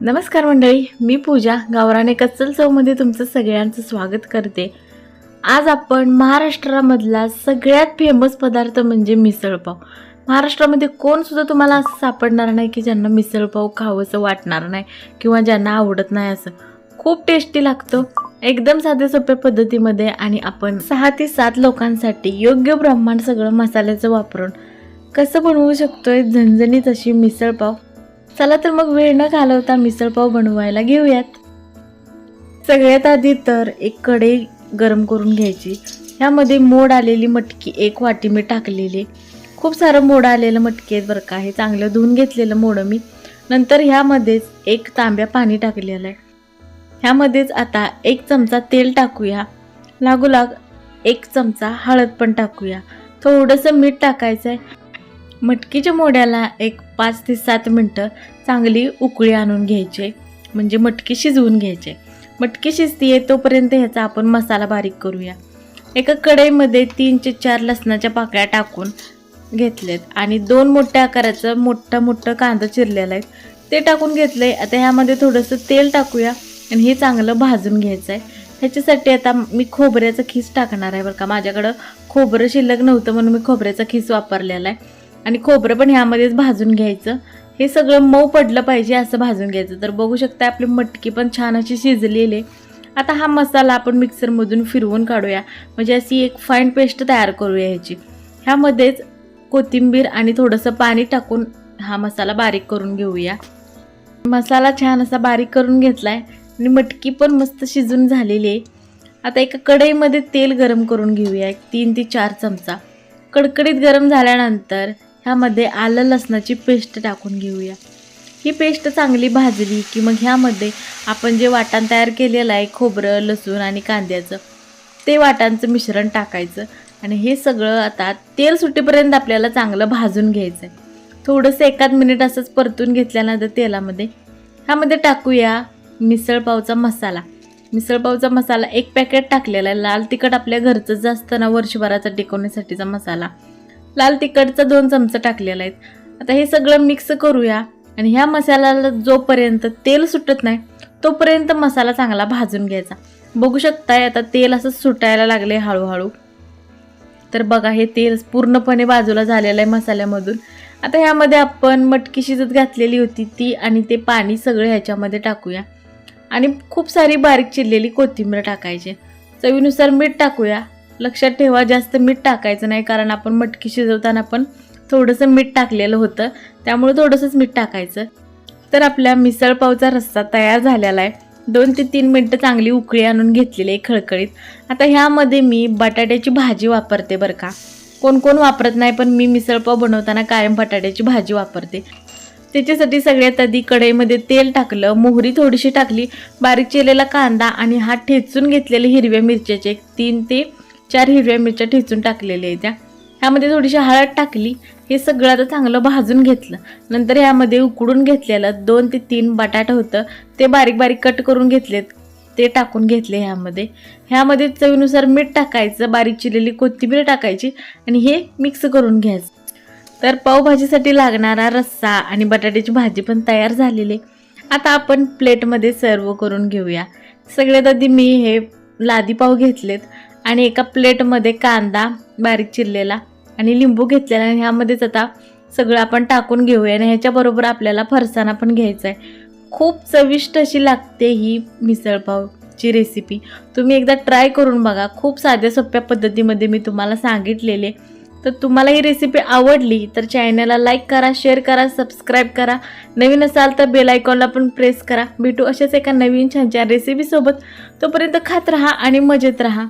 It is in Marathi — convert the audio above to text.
नमस्कार मंडळी मी पूजा गावराने कच्चल चौमध्ये तुमचं सगळ्यांचं स्वागत करते. आज आपण महाराष्ट्रामधला सगळ्यात फेमस पदार्थ म्हणजे मिसळपाव. महाराष्ट्रामध्ये कोणसुद्धा तुम्हाला असं सापडणार नाही की ज्यांना मिसळपाव खावंसं वाटणार नाही किंवा ज्यांना आवडत नाही असं. खूप टेस्टी लागतो एकदम साध्या सोप्या पद्धतीमध्ये आणि आपण सहा ते सात लोकांसाठी योग्य प्रमाण सगळं मसाल्याचं वापरून कसं बनवू शकतोय झणझणीत अशी मिसळपाव चला तर मग वेळ न घालवता मिसळपाव बनवायला घेऊयात. सगळ्यात आधी तर एक कढई गरम करून घ्यायची. ह्यामध्ये मोड आलेली मटकी एक वाटी मी टाकलेली. खूप सारं मोड आलेलं मटकी आहेत बरं का हे चांगलं धुवून घेतलेलं मोडं मी. नंतर ह्यामध्येच एक तांब्या पाणी टाकलेलं आहे. ह्यामध्येच आता एक चमचा तेल टाकूया. लागोलाग एक चमचा हळद पण टाकूया. थोडंसं मीठ टाकायचं आहे मटकीच्या मोड्याला एक पाच ते सात मिनटं चांगली उकळी आणून घ्यायची. म्हणजे मटकी शिजवून घ्यायचे. मटकी शिजतीये तोपर्यंत ह्याचा आपण मसाला बारीक करूया. एका कढईमध्ये तीन ते चार लसणाच्या पाकळ्या टाकून घेतलेत. आणि दोन मोठ्या आकाराचं मोठं मोठं कांदा चिरलेला आहे. ते टाकून घेतलं आहे आता ह्यामध्ये थोडंसं तेल टाकूया. आणि हे चांगलं भाजून घ्यायचं आहे ह्याच्यासाठी आता मी खोबऱ्याचं खीस टाकणार आहे बरं का? माझ्याकडं खोबरं शिल्लक नव्हतं म्हणून मी खोबऱ्याचा खीस वापरलेला आहे. आणि खोबरं पण ह्यामध्येच भाजून घ्यायचं. हे सगळं मऊ पडलं पाहिजे असं भाजून घ्यायचं. तर बघू शकता आपली मटकी पण छान अशी शिजलेली आहे. आता हा मसाला आपण मिक्सरमधून फिरवून काढूया. म्हणजे अशी एक फाईन पेस्ट तयार करूया ह्याची. ह्यामध्येच कोथिंबीर आणि थोडंसं पाणी टाकून हा मसाला बारीक करून घेऊया. मसाला छान असा बारीक करून घेतला आहे आणि मटकी पण मस्त शिजून झालेली आहे. आता एका कढईमध्ये तेल गरम करून घेऊया. एक तीन ते चार चमचा. कडकडीत गरम झाल्यानंतर ह्यामध्ये आलं लसणाची पेस्ट टाकून घेऊया. ही पेस्ट चांगली भाजली की मग ह्यामध्ये आपण जे वाटण तयार केलेलं आहे खोबरं लसूण आणि कांद्याचं ते वाटांचं मिश्रण टाकायचं आणि हे सगळं आता तेल सुटेपर्यंत आपल्याला चांगलं भाजून घ्यायचं आहे थोडंसं एकाच मिनिट असंच परतून घेतल्यानंतर तेलामध्ये ह्यामध्ये टाकूया मिसळपावचा मसाला. मिसळपावचा मसाला एक पॅकेट टाकलेला आहे लाल तिखट आपल्या घरचंच असतं ना वर्षभराचा टिकवण्यासाठीचा मसाला. लाल तिखटचा दोन चमचे टाकलेला आहेत. आता हे सगळं मिक्स करूया. आणि ह्या मसाल्याला जोपर्यंत तेल सुटत नाही तोपर्यंत मसाला चांगला भाजून घ्यायचा. बघू शकताय आता तेल असं सुटायला लागले हळूहळू. तर बघा हे तेल पूर्णपणे बाजूला झालेलं आहे मसाल्यामधून. आता ह्यामध्ये आपण मटकी शिजत घातलेली होती ती आणि ते पाणी सगळं ह्याच्यामध्ये टाकूया. आणि खूप सारी बारीक चिरलेली कोथिंबीर टाकायची. चवीनुसार मीठ टाकूया. लक्षात ठेवा जास्त मीठ टाकायचं नाही कारण आपण मटकी शिजवताना पण थोडंसं मीठ टाकलेलं होतं. त्यामुळे थोडंसंच मीठ टाकायचं. तर आपल्या मिसळपावचा रस्सा तयार झालेला आहे. दोन ते तीन मिनटं चांगली उकळी आणून घेतलेली आहे खळखळीत. आता ह्यामध्ये मी बटाट्याची भाजी वापरते बरं का. कोण कोण वापरत नाही पण मी मिसळपाव बनवताना कायम बटाट्याची भाजी वापरते. त्याच्यासाठी सगळ्यात आधी कढईमध्ये तेल टाकलं मोहरी थोडीशी टाकली बारीक चिरलेला कांदा आणि हा ठेचून घेतलेले हिरव्या मिरच्याचे तीन ते चार हिरव्या मिरच्या ठेचून टाकलेल्या आहेत त्या. ह्यामध्ये थोडीशी हळद टाकली. हे सगळं आता चांगलं भाजून घेतलं. नंतर ह्यामध्ये उकडून घेतलेलं दोन ते तीन बटाटा होतं. ते बारीक बारीक कट करून घेतलेत. ते टाकून घेतले ह्यामध्ये. ह्यामध्ये चवीनुसार मीठ टाकायचं बारीक चिरलेली कोथिंबीर टाकायची आणि हे मिक्स करून घ्यायचं. तर पावभाजीसाठी लागणारा रस्सा आणि बटाट्याची भाजी पण तयार झालेली आहे. आता आपण प्लेटमध्ये सर्व करून घेऊया. सगळ्यात आधी मी हे लादी पाव घेतलेत. आणि एका प्लेटमध्ये कांदा बारीक चिरलेला आणि लिंबू घेतलेला आणि ह्यामध्येच आता सगळं आपण टाकून घेऊया. आणि ह्याच्याबरोबर आपल्याला फरसाणा पण घ्यायचा आहे. खूप चविष्ट अशी लागते ही मिसळपावची रेसिपी तुम्ही एकदा ट्राय करून बघा. खूप साध्या सोप्या पद्धतीमध्ये मी तुम्हाला सांगितलेले. तर तुम्हाला ही रेसिपी आवडली तर चॅनलला लाईक करा शेअर करा सबस्क्राईब करा. नवीन असाल तर बेल आयकॉनला पण प्रेस करा. भेटू अशाच एका नवीन छान छान रेसिपीसोबत तोपर्यंत खात राहा आणि मजेत राहा.